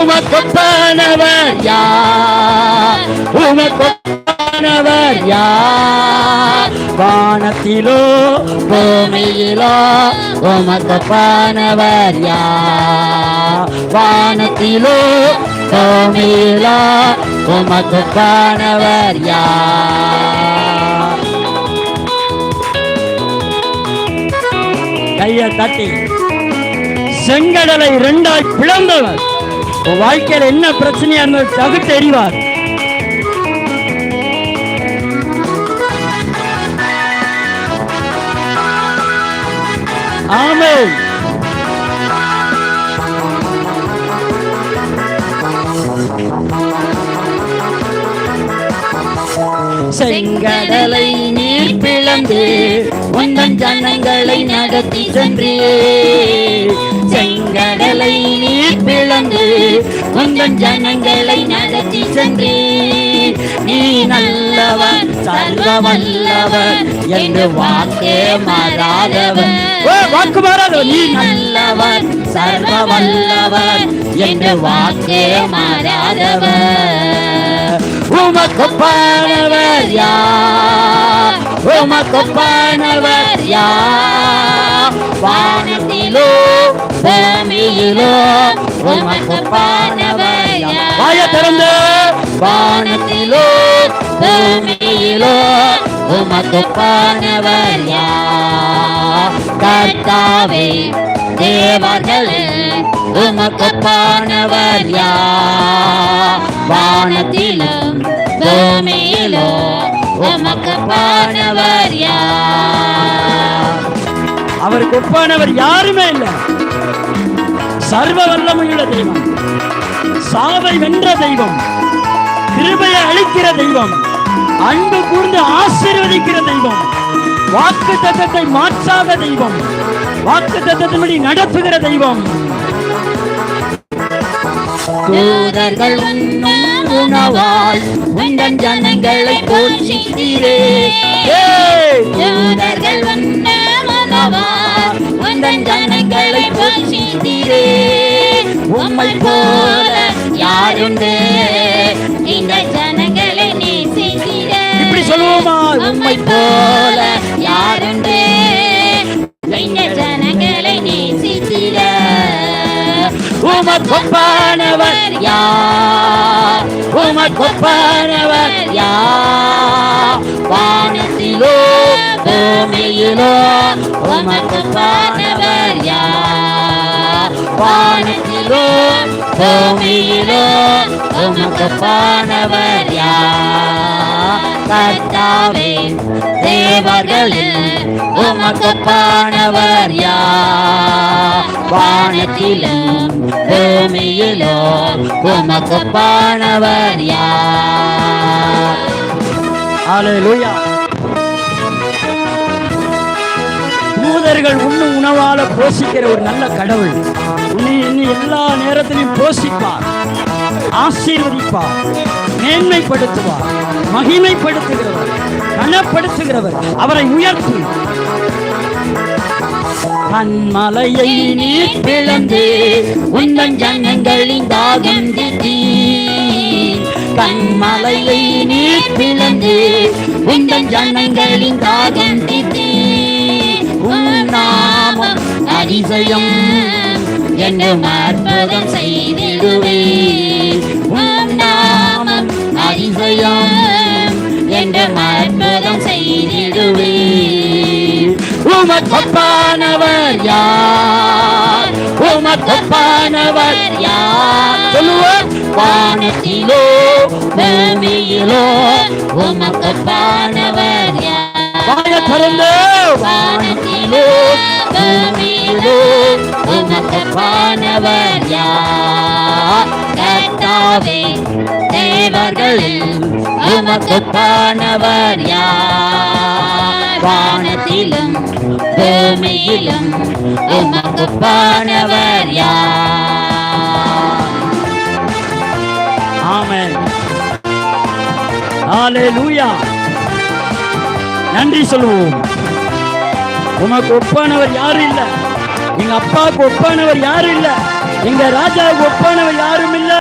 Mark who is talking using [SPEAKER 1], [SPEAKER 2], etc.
[SPEAKER 1] உமக்கொப்பானவர் யார்? உமக்கொப்பானவர் யார்? வானத்திலோ பூமியிலோ உமக்கொப்பானவர் யார்? வானத்திலோ பூமியிலோ உமக்கொப்பானவர் யார்? கையை தட்டி செங்கடலை இரண்டாய் பிளந்தவர். உன் வாழ்க்கையில என்ன பிரச்சனையா இருந்தாலும் தகுத்து எறிவார் ஆமே செங்கடலை நீர் பிளந்து உந்தன் ஜனங்களை நடத்தி சென்றே உந்தன் ஜனங்களை நடத்தி சென்றே நீ நல்லவன் சர்வ வல்லவன் என்று வாக்கே மாறாதவன். வாக்கு மாறாதவன். நீ நல்லவன் சர்வ வல்லவன் என்று வாக்கே மாறாதவன். உமக்கொப்பானவர் யார்? உமக்கொப்பானவர் யார்? வானத்திலோ பூமியிலோ உமக்கொப்பானவர் யார் வாய திறந்து. வானத்திலோ பூமியிலோ உமக்கொப்பானவர் கர்த்தாவே தேவர்களே உமக்கொப்பானவர் வானத்திலும் பூமியிலோ உமக்கொப்பானவர் அவருக்கு ஒப்பானவர் யாருமே இல்லை. சர்வ வல்லமையுள்ள தெய்வம் சாவை வென்ற தெய்வம் கிருபையை அளிக்கிற தெய்வம் அன்பு கூர்ந்து ஆசீர்வதிக்கிற தெய்வம் வாக்கு தத்தத்தை மாற்றாத தெய்வம் வாக்கு தத்தத்தின்படி நடத்துகிற தெய்வம். தூதர்கள் உண்ணும் உந்தன் ஜனங்களை தூதர்கள் உண்ணும் உந்தன் ஜனங்களை போஷித்தீரே உம்மை போல யாருண்டு இந்த ஜனங்களை நேசிக்கிற இப்படி சொல்லுவோமா? உம்மை போல யாருண்டு? இந்த ஜனங்களை நேசிக்கிற உமக்கொப்பானவர் யார்? உமக்கொப்பானவர் வானத்திலோ பூமியிலோ உமக்கு போனவர் யார்? கர்த்தாவே தேவர்களில் உமக்கு போனவர் யார்? வானத்திலும் பூமியிலோ உமக்கு போனவர் யார்? Hallelujah. மனிதர்கள் உண்ணும் உணவால போஷிக்கிற ஒரு நல்ல கடவுள். உன்னை என்னை எல்லா நேரத்திலையும் போஷிப்பார் ஆசீர்வதிப்பார் மேன்மைப்படுத்துவார் மகிமைப்படுத்துகிறவர் கனப்படுத்துகிறவர் அவரை உயர்த்து. கண்மலையை நீ பிளந்து உந்தன் ஜனங்களின் தாகம் திட்டி. கண்மலையை நீர் பிளந்து உந்தன் ஜனங்களின் தாகம் அதிசயம் என்னும் அற்புதம் செய்திடுவே. உன் நாமம் அதிசயம் என்றும் அற்புதம் செய்திடுவே. உமக்கொப்பானவர் யார்? உமக்கொப்பானவர் யார்? சொல்லுவோம் வானத்திலோ பூமியிலோ உமக்கொப்பானவர் யார்? வாய திறந்து வானத்திலோ பூமியிலோ யார் கர்த்தாவே தேவர்களில் உமக்கொப்பானவர் யார் வானத்திலும் பூமியிலும் உமக்கொப்பானவர் யார் ஆமென். ஹalleluya. நன்றி சொல்லுவோம். உமக்கு ஒப்பானவர் யாரும் இல்லை. எங்க அப்பாவுக்கு ஒப்பானவர் யாரும் இல்லை. எங்க ராஜாவுக்கு ஒப்பானவர் யாரும் இல்லை.